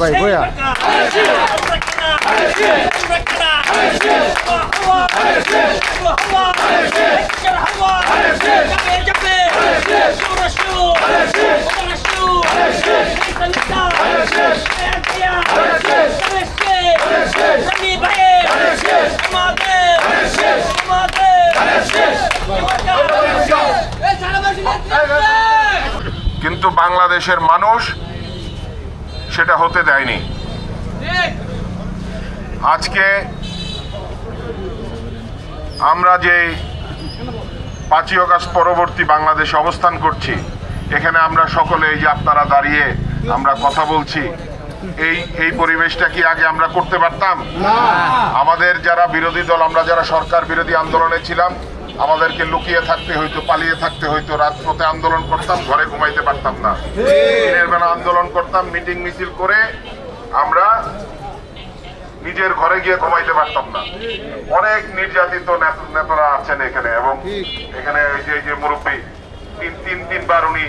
ভাই বইয়া কিন্তু বাংলাদেশের মানুষ সেটা হতে দেয়নি। আজকে আমরা যে পাঁচই অগাস্ট পরবর্তী বাংলাদেশে অবস্থান করছি এখানে আমরা সকলে এই যে আপনারা দাঁড়িয়ে আমরা কথা বলছি এই এই পরিবেশটা কি আগে আমরা করতে পারতাম? আমাদের যারা বিরোধী দল আমরা যারা সরকার বিরোধী আন্দোলনে ছিলাম আমাদেরকে লুকিয়ে থাকতে হইতো, পালিয়ে থাকতে হইতো, রাজপথে আন্দোলন করতাম, ঘরে ঘুমাইতে পারতাম না। দিনের বেলা আন্দোলন করতাম, মিটিং মিছিল করে আমরা নিজের ঘরে গিয়ে ঘুমাইতে পারতাম না। অনেক নির্যাতিত নেতারা আছেন এখানে এবং এখানে যে যে মুরব্বী, তিন তিন তিনবার উনি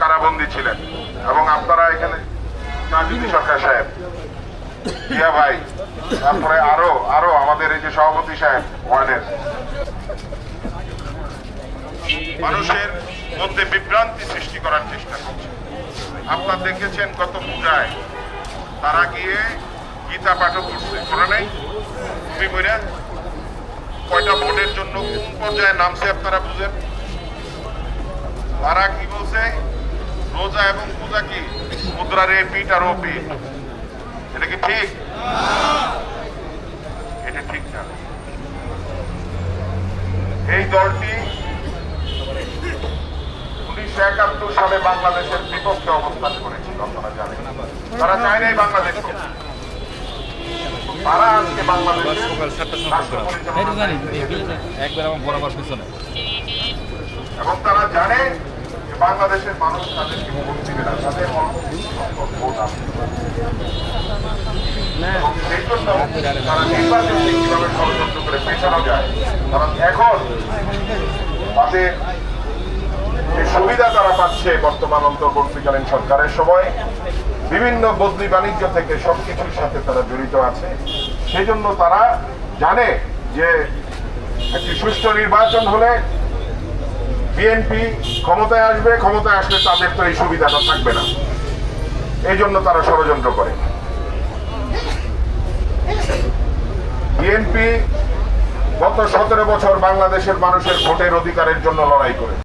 কারাবন্দী ছিলেন। এবং আপনারা এখানে নাজিদি সরকার সাহেব ইয়া ভাই, তারপরে আরও আরও আমাদের এই যে সভাপতি সাহেব ওয়ার্ডের মানুষের মধ্যে বিভ্রান্তি সৃষ্টি করার চেষ্টা করছে। আপনারা দেখেছেন গত পূজায় তারা গিয়ে গীতা পাঠও করছে। করে নাই? তুমি বইরা কয়টা ভোটের জন্য কোন পর্যায়ে নামছে আপনারা বুঝেন? তারা কি বলছে? রোজা এবং পূজা কি? মুদ্রার এ পিঠ আর ও পিঠ। এটা কি ঠিক? এটা ঠিক না। এই দলটি সালে বাংলাদেশের বিপক্ষে অবস্থান করেছিল আপনারা জানেন তারা চায় নাই বাংলাদেশ তারা আজকে বাংলাদেশের এবং জানে বাংলাদেশের মানুষ তাদেরকে ভোট দিবে না তাদের অল্প ভোট সেই জন্য তারা নির্বাচনকে কীভাবে ষড়যন্ত্র করে পেছানো যায় কারণ এখন তাদের যে সুবিধা তারা পাচ্ছে বর্তমান অন্তর্বর্তীকালীন সরকারের সময়, বিভিন্ন বদলি বাণিজ্য থেকে সবকিছুর সাথে তারা জড়িত আছে। সেই জন্য তারা জানে যে একটি সুষ্ঠু নির্বাচন হলে বিএনপি ক্ষমতায় আসবে, ক্ষমতায় আসলে তাদের তো এই সুবিধাটা থাকবে না। এই জন্য তারা ষড়যন্ত্র করে। বিএনপি গত সতেরো বছর বাংলাদেশের মানুষের ভোটের অধিকারের জন্য লড়াই করে।